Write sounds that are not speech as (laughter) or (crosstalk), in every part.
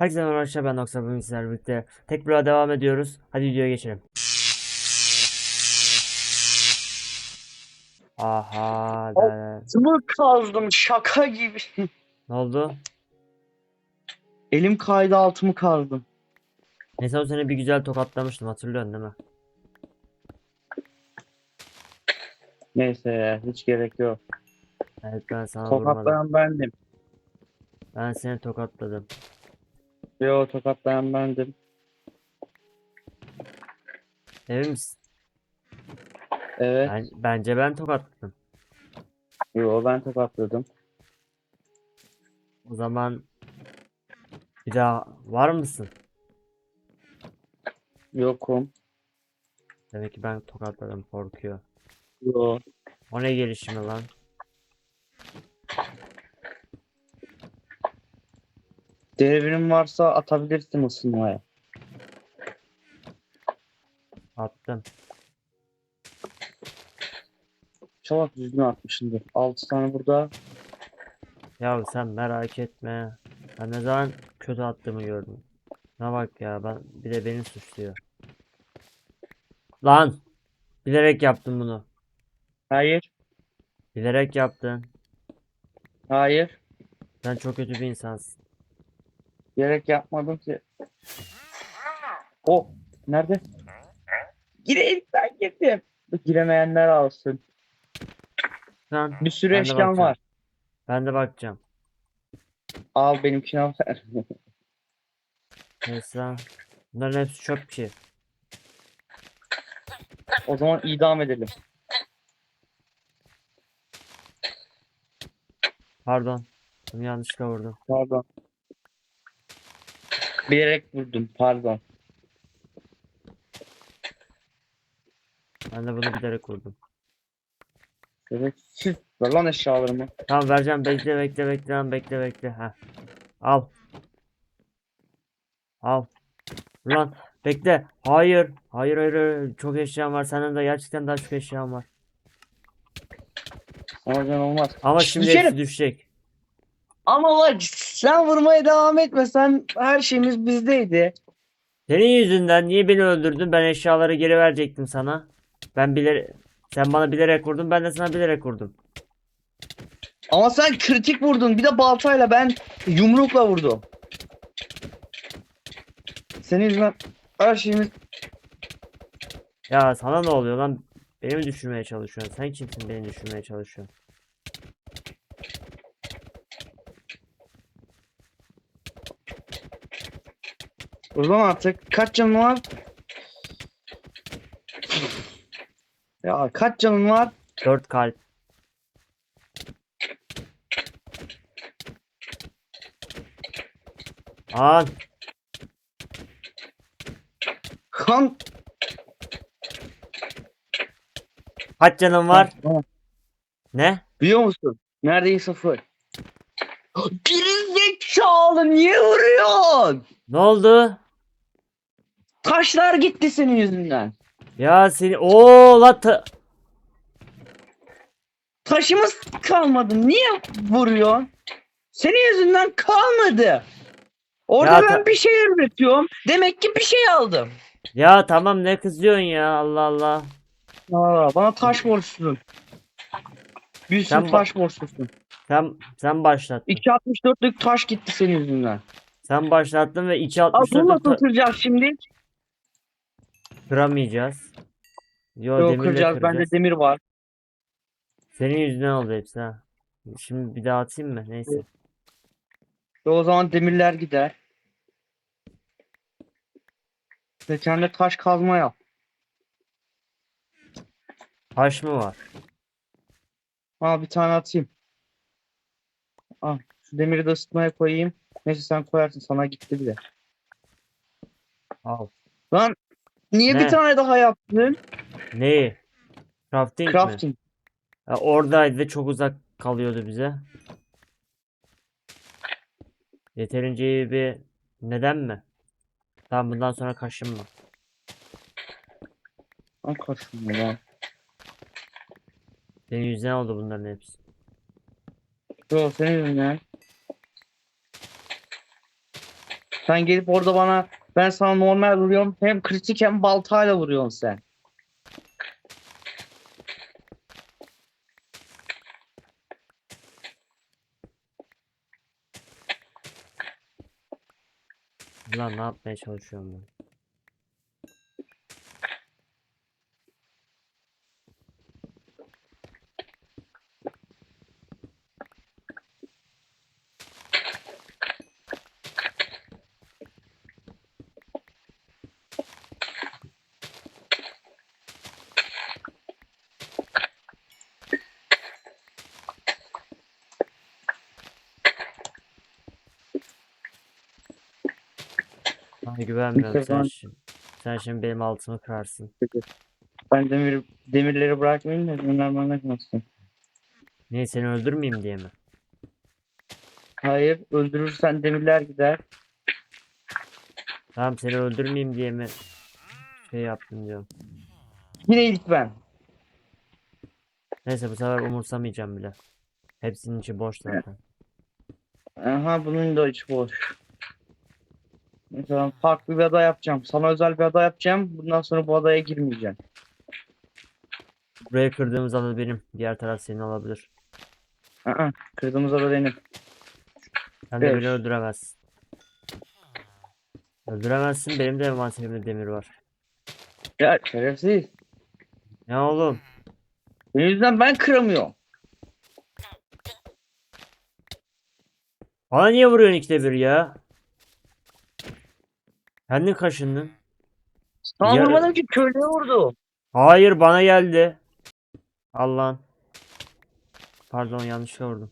Herkese merhaba arkadaşlar ben Noxa bugün sizlerle birlikte tek bloğa devam ediyoruz. Hadi videoya geçelim. Aha da- Altımı kazdım şaka gibi. ne oldu? Elim kaydı altımı kazdım. Neyse o seni bir güzel tokatlamıştım hatırlıyorsun değil mi? Neyse ya hiç gerek yok. Evet ben sana vurmadım. Tokatlayan bendim. Ben seni tokatladım. Yo tokatlayan bendim. Emin misin? Evet. Ben, bence ben tokatladım. Yo ben tokatladım. O zaman bir daha var mısın? Yokum. Demek ki ben tokatladım korkuyor. Yo. O ne gelişimi lan? Devrin varsa atabilirsin ısınmaya. Attım. İnşallah düzgün atmışımdır. 6 tane burada. Ya sen merak etme. Ben ne zaman kötü attığımı gördüm. Ne bak ya ben bir de beni suçluyor. Lan! Bilerek yaptın bunu. Hayır. Bilerek yaptın. Hayır. Sen çok kötü bir insansın. Gerek yapmadım ki. O nerede? Gireyim ben girdim. Giremeyenler alsın. Lan Bir sürü Ben de eşyam bakacağım. var. ben de bakacağım. Al benimkini al. (laughs) Neyse lan. Bunların hepsi çöp bir şey. o zaman idam edelim. Pardon. Bunu yanlışlıkla vurdum. Pardon. Bilerek vurdum. Pardon. Ben de bunu bilerek vurdum. Evet. Siz ver lan eşyalarımı. Tamam vereceğim. Bekle bekle bekle lan bekle bekle. Heh. Al. Al. Ulan bekle. Hayır. Hayır hayır hayır. Çok eşyam var. Senden de gerçekten daha çok eşyam var. Ama can olmaz. Ama şimdi düşerim. hepsi düşecek. Ama bak sen vurmaya devam etme. Sen her şeyimiz bizdeydi. Senin yüzünden niye beni öldürdün? Ben eşyaları geri verecektim sana. Ben bilerek sen bana bilerek vurdun. Ben de sana bilerek vurdum. Ama sen kritik vurdun. Bir de baltayla ben yumrukla vurdum. Senin yüzünden her şeyimiz Ya sana ne oluyor lan? Beni mi düşürmeye çalışıyorsun? Sen kimsin beni düşürmeye çalışıyorsun? O zaman artık kaç canın var? Ya kaç canın var? Dört kalp. An Kan. kaç canın var? Ne? Biliyor musun? Neredeyse sıfır. (gasps) Gerizekalı niye vuruyorsun? Ne oldu? Taşlar gitti senin yüzünden. Ya seni o la ta- Taşımız kalmadı. Niye vuruyorsun? Senin yüzünden kalmadı. Orada Ya ben ta- bir şey üretiyorum. Demek ki bir şey aldım. Ya tamam ne kızıyorsun ya Allah Allah. Aa, bana taş borçlusun. Bir Sen sürü ba- taş borçlusun. Sen sen başlattın. 2.64'lük taş gitti senin yüzünden. Sen başlattın ve içi Al bunu 64'ü nasıl ta- kıracağız şimdi? kıramayacağız. Yo Yok demirle kıracağız. Bende kıracağız. demir var. Senin yüzünden oldu hepsi ha. Şimdi bir daha atayım mı? Neyse. Ve o zaman demirler gider. Ve kendine taş kazma yap. Taş mı var? Ha bir tane atayım. Al şu demiri de ısıtmaya koyayım. Neyse sen koyarsın sana gitti bile. Al. Lan niye Ne? bir tane daha yaptın? Neyi? Crafting mi? Crafting. Ya oradaydı ve çok uzak kalıyordu bize. Yeterince iyi bir neden mi? Tamam bundan sonra kaşınma. Lan kaçın lan. Senin yüzünden oldu bunların hepsi. Yo senin yüzünden. Sen gelip orada bana ben sana normal vuruyorum. Hem kritik hem baltayla vuruyorsun sen. Lan ne yapmaya çalışıyorum ben? Sana güvenmiyorum sen ben- şimdi. Sen şimdi benim altımı kırarsın. Ben demir demirleri bırakmayayım da onlar bana yakmasın. Niye seni öldürmeyeyim diye mi? Hayır öldürürsen demirler gider. Tamam seni öldürmeyeyim diye mi şey yaptım diyorum. Yine ilk ben. Neyse bu sefer umursamayacağım bile. Hepsinin içi boş zaten. Aha bunun da içi boş. Mesela farklı bir ada yapacağım. Sana özel bir ada yapacağım. Bundan sonra bu adaya girmeyeceğim. Buraya kırdığımız adı benim. Diğer taraf senin olabilir. Aa, kırdığımız ada benim. Sen de Evet. beni öldüremezsin. Öldüremezsin. Benim de envanterimde demir var. Ya şerefsiz. Ne oğlum? Benim yüzden ben kıramıyorum. Bana niye vuruyorsun ikide bir ya? Kendin kaşındın. Sana Ya- vurmadım ki köylüye vurdu. Hayır bana geldi. Allah'ın. Pardon yanlış vurdum.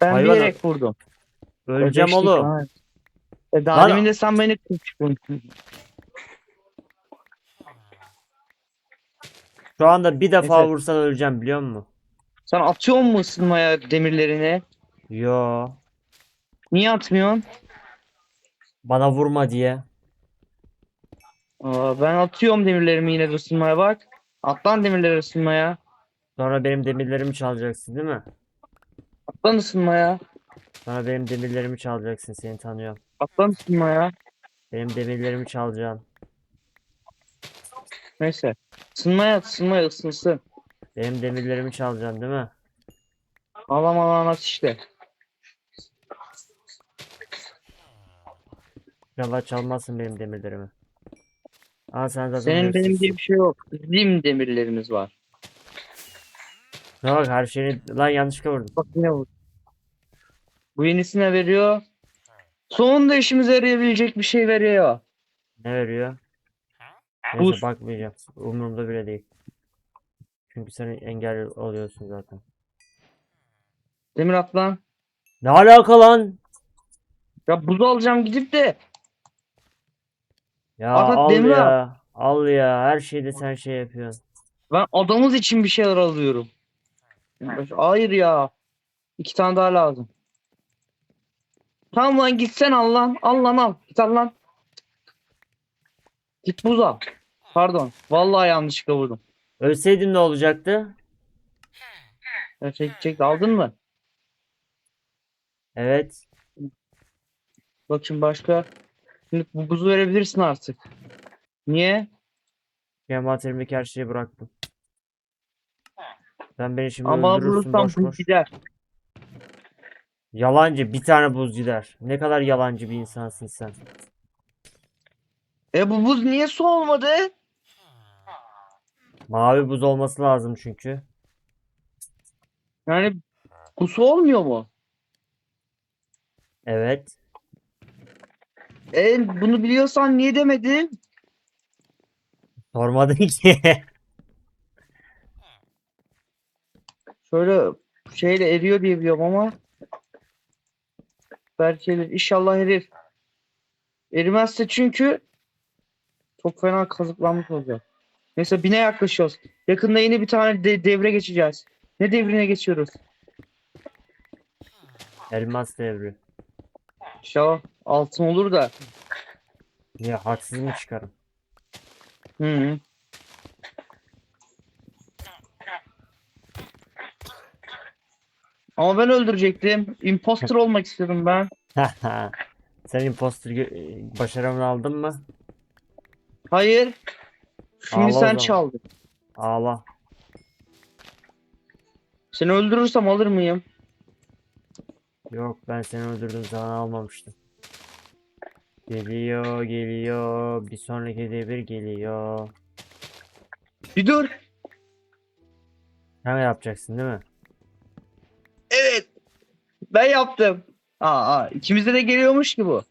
Ben Hayvan- bilerek vurdum. Öleceğim Ödeştik, oğlum. ha. E daha Lan- demin de sen beni kırmıştın. (laughs) Şu anda bir defa Neyse. vursan öleceğim biliyor musun? Sen atıyor musun ısınmaya demirlerini? Yo. Niye atmıyorsun? Bana vurma diye. Aa, ben atıyorum demirlerimi yine de ısınmaya bak. Atlan demirleri ısınmaya. Sonra benim demirlerimi çalacaksın değil mi? Atlan ısınmaya. Sonra benim demirlerimi çalacaksın seni tanıyorum. Atlan ısınmaya. Benim demirlerimi çalacaksın. Neyse. Isınmaya ısınmaya ısınsın. Benim demirlerimi çalacaksın değil mi? Alam alan at işte. İnşallah çalmazsın benim demirlerimi. Aa sen zaten Senin benim diye bir şey yok. Bizim demirlerimiz var. Ne bak her şeyini lan yanlışlıkla vurdum. Bak yine vur. Bu yenisine veriyor. Sonunda işimize yarayabilecek bir şey veriyor. Ne veriyor? Neyse Buz. bakmayacağım. Umurumda bile değil. Çünkü sen engel oluyorsun zaten. Demir atlan. Ne alaka lan? Ya buz alacağım gidip de. Ya At, at, al demir al. ya. Al ya. Her şeyde sen şey yapıyorsun. Ben adamız için bir şeyler alıyorum. Hayır ya. İki tane daha lazım. Tamam lan gitsen al lan. Al lan al. Git al lan. Git buz al. Pardon. Vallahi yanlışlıkla vurdum. Ölseydim ne olacaktı? Ya çek çek aldın mı? Evet. Bakayım başka. Şimdi bu buzu verebilirsin artık. Niye? Envanterimdeki her şeyi bıraktım. Sen beni şimdi Ama öldürürsün boş boş. gider. Yalancı. Bir tane buz gider. Ne kadar yalancı bir insansın sen. E bu buz niye su olmadı? Mavi buz olması lazım çünkü. Yani bu su olmuyor mu? Evet. E bunu biliyorsan niye demedin? Sormadın ki. (laughs) Şöyle şeyle eriyor diye biliyorum ama belki erir. İnşallah erir. Erimezse çünkü çok fena kazıklanmış olacak. Neyse bine yaklaşıyoruz. Yakında yeni bir tane de- devre geçeceğiz. Ne devrine geçiyoruz? Elmas devri. İnşallah altın olur da. Niye haksız mı çıkarım? Hı -hı. Ama ben öldürecektim. Imposter (laughs) olmak istedim ben. (laughs) Sen imposter başarımını aldın mı? Hayır. Şimdi Ağla sen çaldın. Ağla. Seni öldürürsem alır mıyım? Yok ben seni öldürdüğüm zaman almamıştım. Geliyor geliyor. Bir sonraki devir geliyor. Bir dur. Sen yapacaksın değil mi? Evet. Ben yaptım. Aa, aa ikimize de geliyormuş ki bu.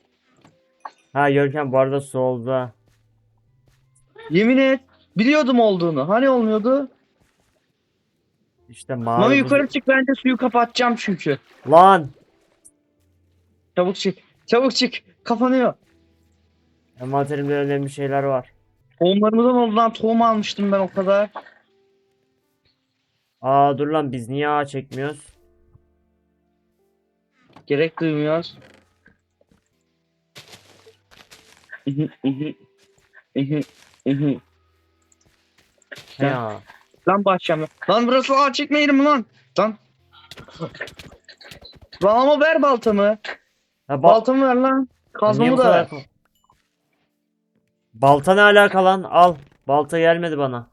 Ha Görkem bu arada solda. Yemin et. Biliyordum olduğunu. Hani olmuyordu? İşte Mami mavi buz- yukarı çık bence suyu kapatacağım çünkü. Lan! Çabuk çık. Çabuk çık. Kapanıyor. Envanterimde önemli şeyler var. Tohumlarımızdan lan. Tohum almıştım ben o kadar. Aa dur lan biz niye ağ çekmiyoruz? Gerek duymuyoruz. Ya. Lan bahçem. Lan burası ağaç çekme yeri mi lan? Lan. Lan ama ver baltamı. Ha, bal- Baltamı ver lan. Kazmamı da ver. Balta ne alaka lan? Al. Balta gelmedi bana.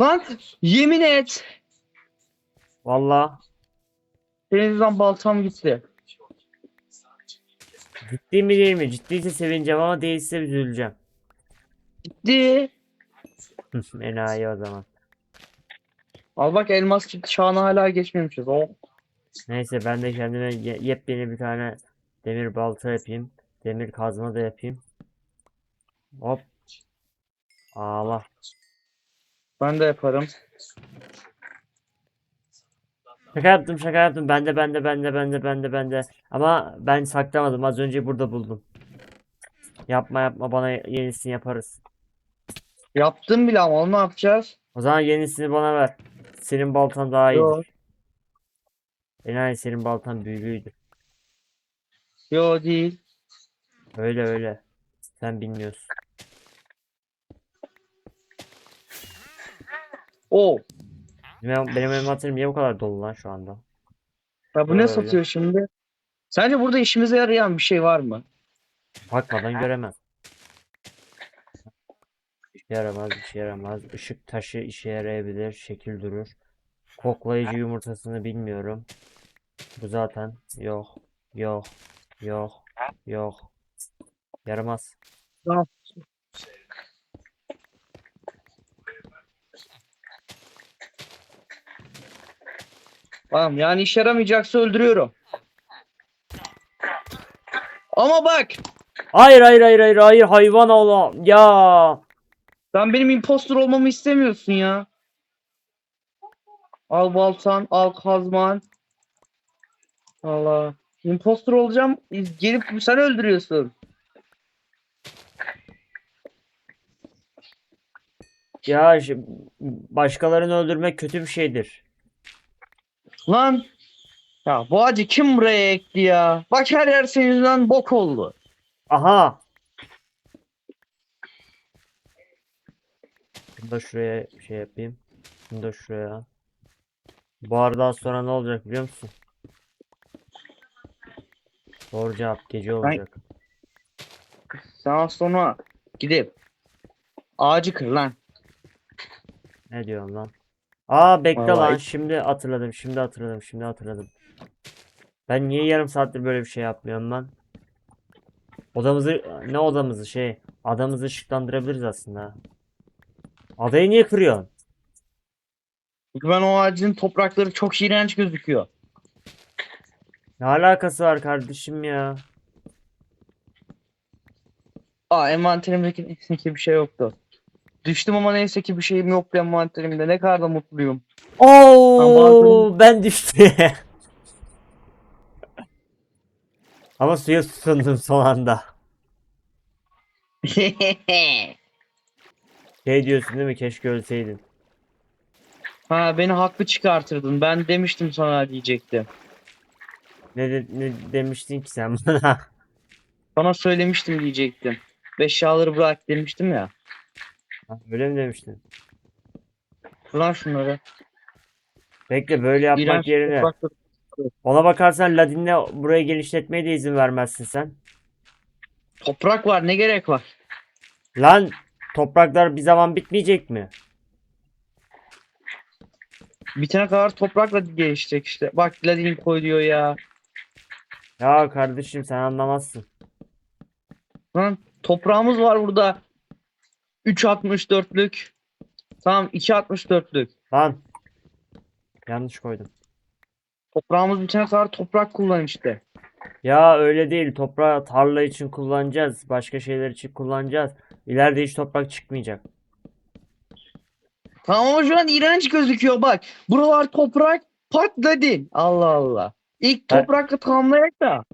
Lan yemin et. Vallahi. Senin yüzünden baltam gitti. Ciddi mi değil mi? Ciddiyse sevineceğim ama değilse üzüleceğim. Gitti. Enayi o zaman. Al bak elmas çağını hala geçmemişiz. Oh. Neyse ben de kendime ye- yepyeni bir tane demir balta yapayım. Demir kazma da yapayım. Hop. Ağla. Ben de yaparım. Şaka yaptım şaka yaptım. Bende bende bende bende bende bende. Ama ben saklamadım. Az önce burada buldum. Yapma yapma bana yenisini yaparız. Yaptım bile ama onu ne yapacağız? O zaman yenisini bana ver. Senin baltan daha Yo. iyidir. Enayi senin baltan büyülüydü. Yo değil. Öyle öyle. Sen bilmiyorsun. O. Benim, benim envanterim niye bu kadar dolu lan şu anda? Ya bu ne Öyle. satıyor şimdi? Sence burada işimize yarayan bir şey var mı? Bakmadan göremem. İşe yaramaz, işe yaramaz. Işık taşı işe yarayabilir, şekil durur. Koklayıcı yumurtasını bilmiyorum. Bu zaten yok, yok, yok, yok. Yaramaz. Tamam. Tamam yani işe yaramayacaksa öldürüyorum. Ama bak Hayır hayır hayır hayır hayır hayvan oğlum. Ya. sen benim impostor olmamı istemiyorsun ya. Al baltan, al kazman. Allah. Impostor olacağım. Gelip sen öldürüyorsun. Ya başkalarını öldürmek kötü bir şeydir. Lan. Ya bu acı kim buraya ekti ya? Bak her yer senin yüzünden bok oldu. Aha. Bunu da şuraya şey yapayım. Bunu da şuraya. Az sonra ne olacak biliyor musun? Doğru cevap gece olacak. Sen az sonra gidip ağacı kır lan. Ne diyorsun lan? Aa bekle lan. Vallahi- Şimdi hatırladım. Şimdi hatırladım. Şimdi hatırladım. Ben niye yarım saattir böyle bir şey yapmıyorum lan? Odamızı ne odamızı şey adamızı ışıklandırabiliriz aslında. Adayı niye kırıyorsun? Çünkü ben o ağacın toprakları çok iğrenç gözüküyor. Ne alakası var kardeşim ya? Aa envanterimdeki (laughs) bir şey yoktu. Düştüm ama neyse ki bir şeyim yoktu envanterimde. Ne kadar da mutluyum. Oo, ben düştüm. (laughs) Ama suya tutundum son anda. (laughs) Şey diyorsun değil mi? Keşke ölseydin. ha beni haklı çıkartırdın. Ben demiştim sana diyecektim. Ne, de- ne demiştin ki sen bana? (laughs) Sana söylemiştim diyecektim. Eşyaları bırak demiştim ya. Öyle mi demiştin? Fırlan şunları. Bekle böyle yapmak İğrenç yerine toprakları Ona bakarsan Ladin'le burayı genişletmeye de izin vermezsin sen. Toprak var ne gerek var? Lan topraklar bir zaman bitmeyecek mi? Bitene kadar toprakla gelişecek işte. Bak Ladin koy diyor ya. Ya kardeşim sen anlamazsın. Lan toprağımız var burada. 3.64'lük. Tamam 2.64'lük. Lan. Yanlış koydum. Toprağımız bitene kadar toprak kullan işte. Ya öyle değil. Toprağı tarla için kullanacağız. Başka şeyler için kullanacağız. İleride hiç toprak çıkmayacak. Tamam ama şu an iğrenç gözüküyor bak. Buralar toprak patladı. Allah Allah. İlk Ha. toprakla tamamlayak da.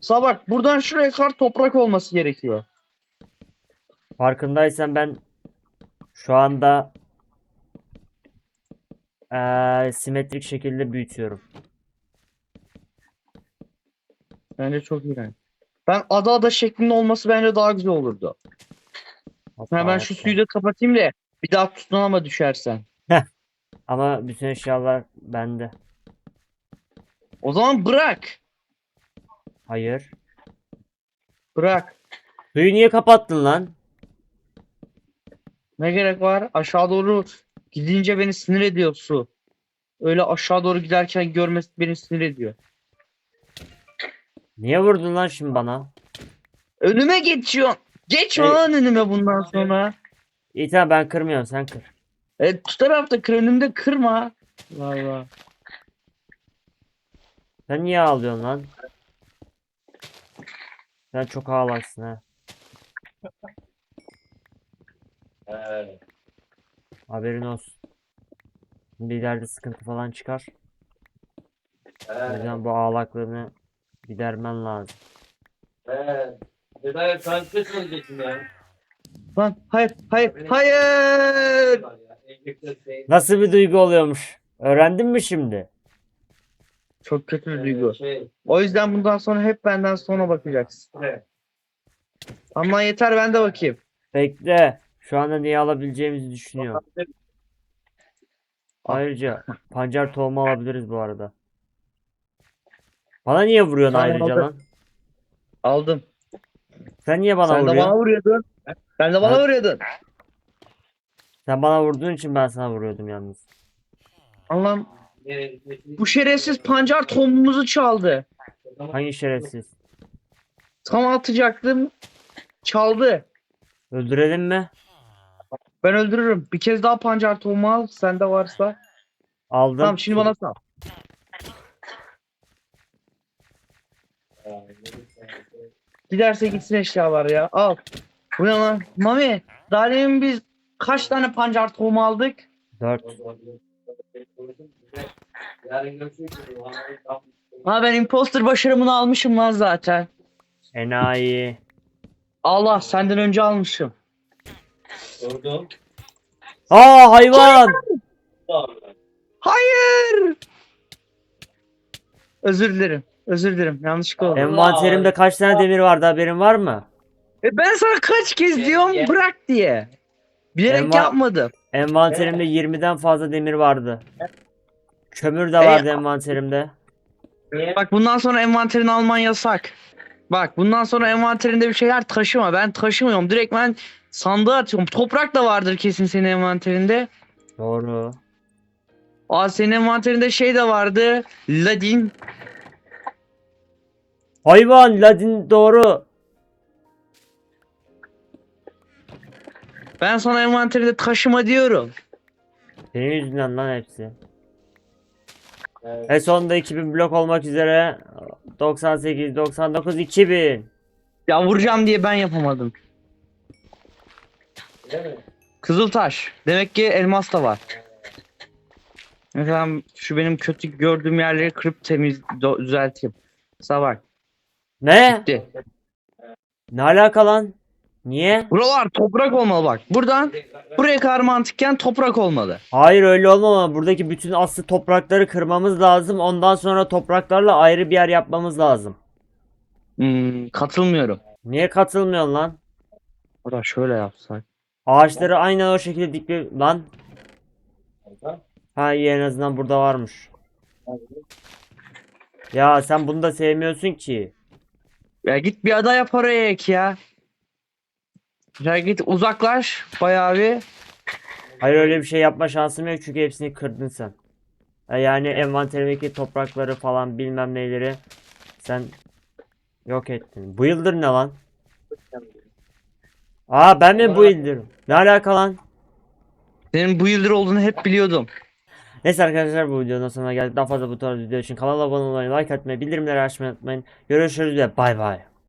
Sa bak buradan şuraya kadar toprak olması gerekiyor. Farkındaysan ben şu anda eee, simetrik şekilde büyütüyorum. Bence çok iğrenç. Ben ada ada şeklinde olması bence daha güzel olurdu. Hoppa, Ha, ben şu suyu da kapatayım da bir daha tutunama düşersen. Ama bütün eşyalar bende. O zaman bırak. Hayır. Bırak. Suyu niye kapattın lan? Ne gerek var? Aşağı doğru gidince beni sinir ediyor su. Öyle aşağı doğru giderken görmesi beni sinir ediyor. Niye vurdun lan şimdi bana? Önüme geçiyor. Geçme Ey. lan önüme bundan sonra. İyi tamam ben kırmıyorum sen kır. E, tu tarafta kır önümde kırma. Valla. Sen niye ağlıyorsun lan? Sen çok ağlarsın ha. Haberin olsun. Şimdi ileride sıkıntı falan çıkar. O yüzden bu ağlaklığını gidermen lazım. Neden sen ne söyleyeceksin ya? Lan hayır hayır hayır. Nasıl bir duygu oluyormuş? Öğrendin mi şimdi? Çok kötü bir duygu. Şey, O yüzden bundan sonra hep benden sonra bakacaksın. evet. Ama yeter ben de bakayım. Bekle. Şu anda neyi alabileceğimizi düşünüyorum. Ayrıca pancar tohumu alabiliriz bu arada. Bana niye vuruyorsun Tamam, ayrıca aldım. lan? Aldım. Sen niye bana Sen de bana vuruyordun. Sen de bana Ben- vuruyordun. Sen bana vurduğun için ben sana vuruyordum yalnız. Allah'ım bu şerefsiz pancar tohumumuzu çaldı. Hangi şerefsiz? Tam atacaktım. Çaldı. Öldürelim mi? Ben öldürürüm. Bir kez daha pancar tohumu al. Sende varsa. Aldım. Tamam şimdi bana sal. Giderse gitsin eşyalar ya. Al. Bu ne lan? Mami. Daha demin biz kaç tane pancar tohumu aldık? 4. Yarın görüşürüz. Ha ben imposter başarımını almışım lan zaten. Enayi. Allah senden önce almışım. Sordum. Aa hayvan! Hayır. Özür dilerim. Özür dilerim. Yanlışlıkla oldu. Envanterimde kaç tane demir vardı haberin var mı? E ben sana kaç kez diyorum bırak diye. Bilerek Enva- yapmadım. Envanterimde 20'den fazla demir vardı. Kömür de vardı envanterimde. Bak bundan sonra envanterini alman yasak. Bak bundan sonra envanterinde bir şeyler taşıma. Ben taşımıyorum. Direkt ben sandığa atıyorum. Toprak da vardır kesin senin envanterinde. Doğru. Aa senin envanterinde şey de vardı. Ladin. Hayvan Ladin doğru. Ben sana envanterinde taşıma diyorum. Senin yüzünden lan hepsi. Ve sonunda 2000 blok olmak üzere 98, 99, 2000. Ya vuracağım diye ben yapamadım. Kızıltaş. Demek ki elmas da var. Mesela şu benim kötü gördüğüm yerleri kırıp temiz düzelteyim. Sabah. Ne? Bitti. Ne alaka lan? Niye? Buralar toprak olmalı bak. Buradan buraya kadar mantıkken toprak olmalı. Hayır öyle olmamalı. Buradaki bütün aslı toprakları kırmamız lazım. Ondan sonra topraklarla ayrı bir yer yapmamız lazım. Hmm, katılmıyorum. Niye katılmıyorsun lan? Burada şöyle yapsak. Ağaçları aynen o şekilde dikme lan. Ha iyi en azından burada varmış. Ya sen bunu da sevmiyorsun ki. Ya git bir ada yap oraya ek ya. Ya git uzaklaş bayağı bir. Hayır öyle bir şey yapma şansım yok çünkü hepsini kırdın sen. Yani envanterimdeki toprakları falan bilmem neyleri sen yok ettin. Bu yıldır ne lan? Aa ben mi bu yıldır? Ne alaka lan? Senin bu yıldır olduğunu hep biliyordum. Neyse arkadaşlar bu videonun sonuna geldik. Daha fazla bu tarz video için kanala abone olmayı, like atmayı, bildirimleri açmayı unutmayın. Görüşürüz ve bay bay.